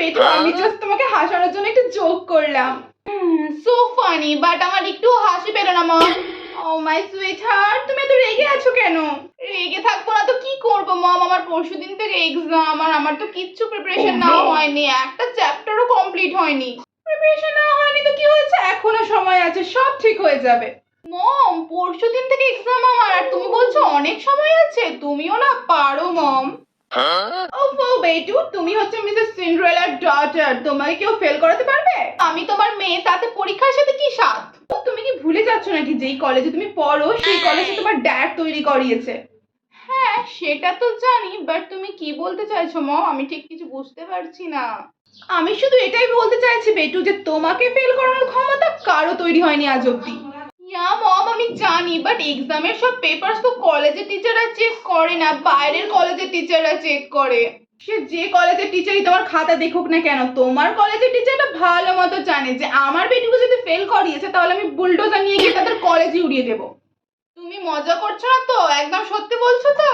বেটু আমি জাস্ট তোমাকে হাসানোর জন্য একটু জোক করলাম। সো ফানি বাট আমার একটু হাসি পেল না মম ও মাই সুইট হার্ট তুমি এত রেগে আছো কেন? রেগে থাকব না তো কি করব মম আমার পরশু দিন থেকে এক্সাম আর আমার তো কিচ্ছু প্রিপারেশন নেওয়া হয়নি একটা চ্যাপ্টারও কমপ্লিট হয়নি। প্রিপারেশন নেওয়া হয়নি তো কি হয়েছে? এখনও সময় আছে সব ঠিক হয়ে যাবে। মম পরশু দিন থেকে এক্সাম আমার আর তুমি বলছো অনেক সময় আছে তুমিও না পারো মম। ওফো বেটু তুমি হচ্ছে মিসেস সিন্ড্রেলার ডটার তোমাকে কেউ ফেল করাতে পারবে? আমি তোমার মেয়ে তাতে পরীক্ষার সাথে কি সাথ তুমি কি ভুলে যাচ্ছ নাকি যেই কলেজে তুমি পড়ো সেই কলেজে তোমার ড্যাড তৈরি করিয়েছে? হ্যাঁ সেটা তো জানি বাট তুমি কি বলতে চাইছো আমি ঠিক কিছু বুঝতে পারছি না। আমি শুধু এটাই বলতে চাইছি বেটু যে তোমাকে ফেল করানোর ক্ষমতা কারও তৈরি হয়নি আজ অব্দি। ইয়া মম, আমি জানি বাট এক্সামের সব পেপারস তো কলেজের টিচাররা চেক করে না, বাইরের কলেজের টিচাররা চেক করে। সে যে কলেজের টিচারই তোমার খাতা দেখুক না কেন, তোমার কলেজের টিচারটা ভালো মতো জানে যে আমার বেটুকে যদি ফেল করিয়েছে, তাহলে আমি বুলডোজার নিয়ে গিয়ে তাদের কলেজে উড়িয়ে দেবো। তুমি মজা করছ না তো? একদম সত্যি বলছো তো?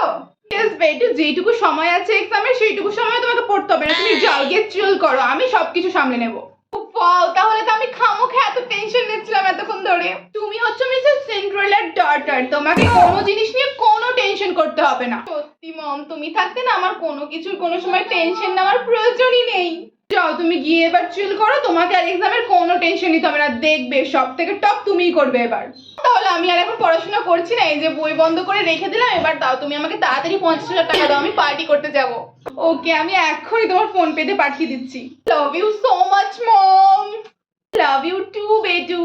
ইয়েস বেটু, যেইটুকু সময় আছে এক্সামের সেইটুকু সময় তোমাকে পড়তে হবে না। তুমি যাও গিয়ে চিল করো, আমি সবকিছু সামলে নেব। তাহলে তো আমি খামোখে এত টেনশন নিচ্ছিলাম এতক্ষণ ধরে। হচ্ছে মিসেস সেন্ট্রালের ডটার তোমাকে কোনো জিনিস নিয়ে কোনো টেনশন করতে হবে না। সত্যি মম তুমি থাকতে না আমার কোনো কিছুর কোনো সময় টেনশন নেওয়ার প্রয়োজনই নেই। যাও, তুমি গিয়ে এবার চিল করো। তোমাকে আর এক্সামের কোনো টেনশন নিতে হবে না। দেখবে সব থেকে টপ তুমিই করবে এবার। তাহলে আমি আর এখন পড়াশোনা করছি না। এই যে বই বন্ধ করে রেখে দিলাম, এবার দাও, তুমি আমাকে তাড়াতাড়ি পঞ্চাশ হাজার টাকা দাও। আমি পার্টি করতে যাব। ওকে, আমি এক্ষুনি তোমার ফোন পেতে পাঠিয়ে দিচ্ছি। Love you so much mom love you too বেটু।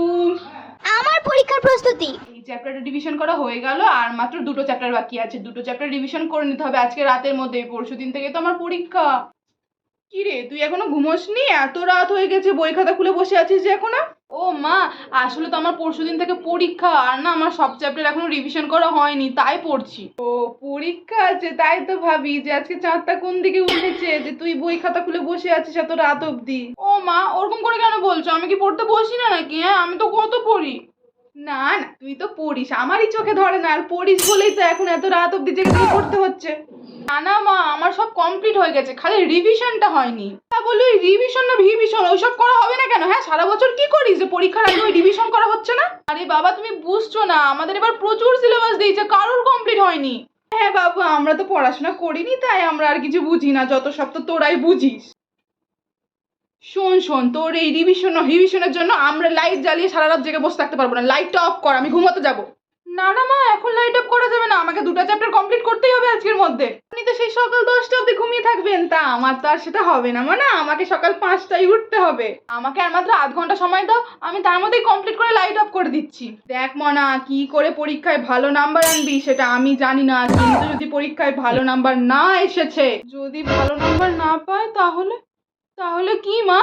পরীক্ষার প্রস্তুতি। এই চ্যাপ্টারটা ডিভিশন করা হয়ে গেল, আর মাত্র দুটো চ্যাপ্টার বাকি আছে। দুটো চ্যাপ্টার ডিভিশন করে নিতে হবে আজকে রাতের মধ্যে। পরশু দিন থেকে তো আমার পরীক্ষা। কি রে, তুই এখনও ঘুমোসনি? এত রাত হয়ে গেছে, বই খাতা খুলে বসে আছিস যে এখনও? ও মা, আসলে তো আমার পরশু দিন থেকে পরীক্ষা, আর না আমার সব চ্যাপ্টার এখনও রিভিশন করা হয়নি, তাই পড়ছি। ও, পরীক্ষা আছে, তাই তো ভাবি যে আজকে চাঁদটা কোন দিকে উঠেছে, যে তুই বই খাতা খুলে বসে আছিস এত রাত অবধি। ও মা, ওরকম করে কেন বলছো? আমি কি পড়তে বসি না নাকি হ্যাঁ? আমি তো কত পড়ি? না না, তুই তো পড়িস। আমারই চোখে ধরে না, আর পড়িস বলেই তো এখন এত রাত অব্দি জেগে থেকে পড়তে হচ্ছে। না না, মা, আমার সব কমপ্লিট হয়ে গেছে, খালি রিভিশনটা হয়নি। তা বলি ওই রিভিশন না ভিভিশন ওইসব করা হবে না কেন? হ্যাঁ সারা বছর কি করিস যে পরীক্ষার আগে ওই রিভিশন করা হচ্ছে না? আরে বাবা, তুমি বুঝছ না, আমাদের এবার প্রচুর সিলেবাস দিয়েছে, কারোর কমপ্লিট হয়নি। হ্যাঁ বাবু, আমরা তো পড়াশোনা করিনি তাই আমরা আর কিছু বুঝি না, যত সব তো তোরাই বুঝিস। শোন শোন, তোর এই রিভিশন রিভিশনের জন্য আমরা লাইট জ্বালিয়ে সারা রাত জেগে বসে থাকতে পারব না। লাইটটা অফ কর, আমি ঘুমাতে যাব। না না, মা, এখন লাইট অফ করা যাবে না। আমাকে দুটো চ্যাপ্টার কমপ্লিট করতেই হবে আজকের মধ্যে। আপনি তো সেই সকাল দশটা অবধি ঘুমিয়ে থাকবেন। তা, আমার তো আর সেটা হবে না মানে আমাকে সকাল পাঁচটায় উঠতে হবে। আমাকে আর মাত্র আধ ঘণ্টা সময় দাও, আমি তার মধ্যেই কমপ্লিট করে লাইট অফ করে দিচ্ছি। দেখ মনা কি করে পরীক্ষায় ভালো নাম্বার আনবি, সেটা আমি জানি না। কিন্তু যদি পরীক্ষায় ভালো নাম্বার না এসেছে, যদি ভালো নাম্বার না পায়, তাহলে তাহলে কি মা?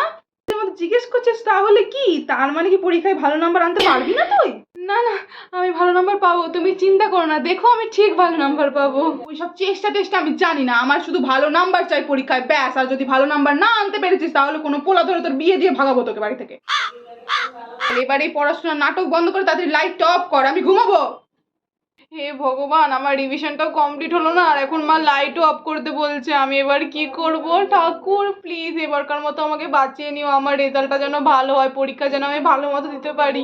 তুই আমাকে জিজ্ঞেস করছিস তাহলে কি? তার মানে কি পরীক্ষায় ভালো নাম্বার আনতে পারবি না তুই? না না আমি ভালো নাম্বার পাবো তুমি চিন্তা করো না দেখো আমি ঠিক ভালো নাম্বার পাবো। ওইসব চেষ্টা টেষ্টা আমি জানি না আমার শুধু ভালো নাম্বার চাই পরীক্ষায় ব্যাস আর যদি ভালো নাম্বার না আনতে পেরেছিস তাহলে কোনো পোলা ধরে তোর বিয়ে দিয়ে ভাগাবো তোকে বাড়ি থেকে। এবার এই পড়াশোনার নাটক বন্ধ করে তাদের লাইট অফ কর আমি ঘুমাবো। হে ভগবান, আমার রিভিশনটাও কমপ্লিট হলো না, আর এখন মা লাইটও অফ করতে বলছে। আমি এবার কি করব? ঠাকুর প্লিজ এবারকার মতো আমাকে বাঁচিয়ে নিও। আমার রেজাল্টটা যেন ভালো হয়, পরীক্ষা যেন আমি ভালো মতো দিতে পারি।